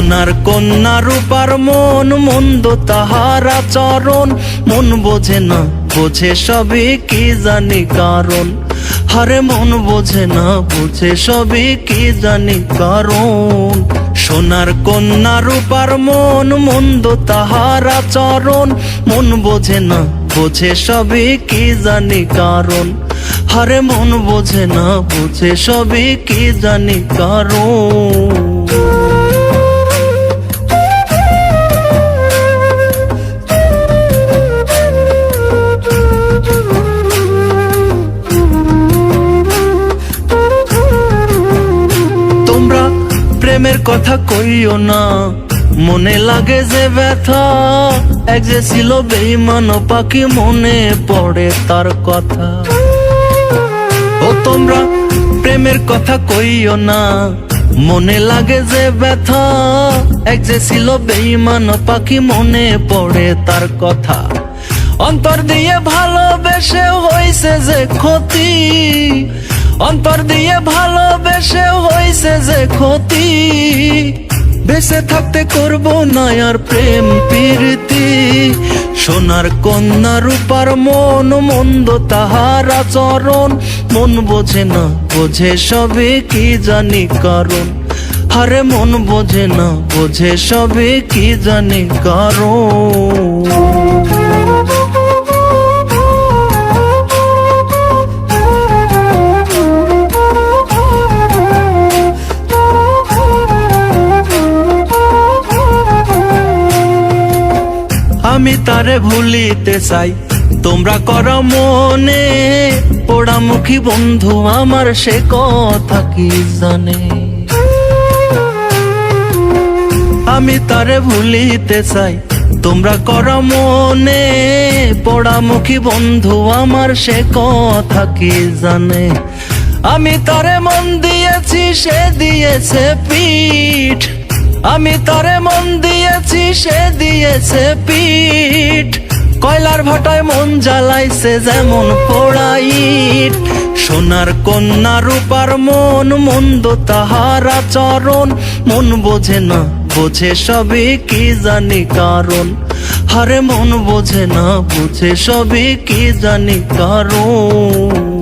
সোনার কন্যা রূপার মন, মন্দ তাহারা চরণ। মন বোঝে না, বোঝে সবই কি জানি কারণ। হারে মন বোঝে না, বোঝে সবই কি জানি কারণ। সোনার কন্যা রূপার মন, মন্দ তাহারা চরণ। মন বোঝে না, বোঝে সবই কি জানি কারণ। হারে মন বোঝে না, বোঝে সবই কি জানি কারণ। প্রেমের কথা কইও না। মনে লাগে যে ব্যথা, এক যে ছিল বেইমান পাখি মনে পড়ে তার কথা। ও তোমরা প্রেমের কথা কইও না। মনে লাগে যে ব্যথা, এক যে ছিল বেইমান পাখি মনে পড়ে তার কথা। অন্তর দিয়ে ভালোবেসে হইছে যে ক্ষতি। অন্তর দিয়ে ভালোবেসে হয়েছে যে ক্ষতি। বেঁচে থাকতে করব না আর প্রেম প্রীতি। সোনার কন্যা রূপার মন মন্দ তাহার আচরণ। মন বোঝে না, বোঝে সবে কি জানি কারণ। হারে মন বোঝে না, বোঝে সবে কি জানি কারণ। আমি তারে ভুলিতে চাই। তোমরা কর মনে, পোড়ামুখী বন্ধু আমার সে কথা কি জানে? আমি তারে ভুলিতে চাই। তোমরা কর মনে, পোড়ামুখী বন্ধু আমার সে কথা কি জানে? আমি তারে মন দিয়েছি, সে দিয়েছে পিঠ। আমি তারে মন দিয়েছি, সে দিয়েছে পিঠ। কয়লার ভাটায় মন জ্বালাইছে যেমন পোড়াইট সোনার কন্যা রূপার মন, মন্দ তাহার আচরণ। মন বোঝে না, বোঝে সবই কি জানি কারণ। হারে মন বোঝে না, বুঝে সবই কি জানি কারণ।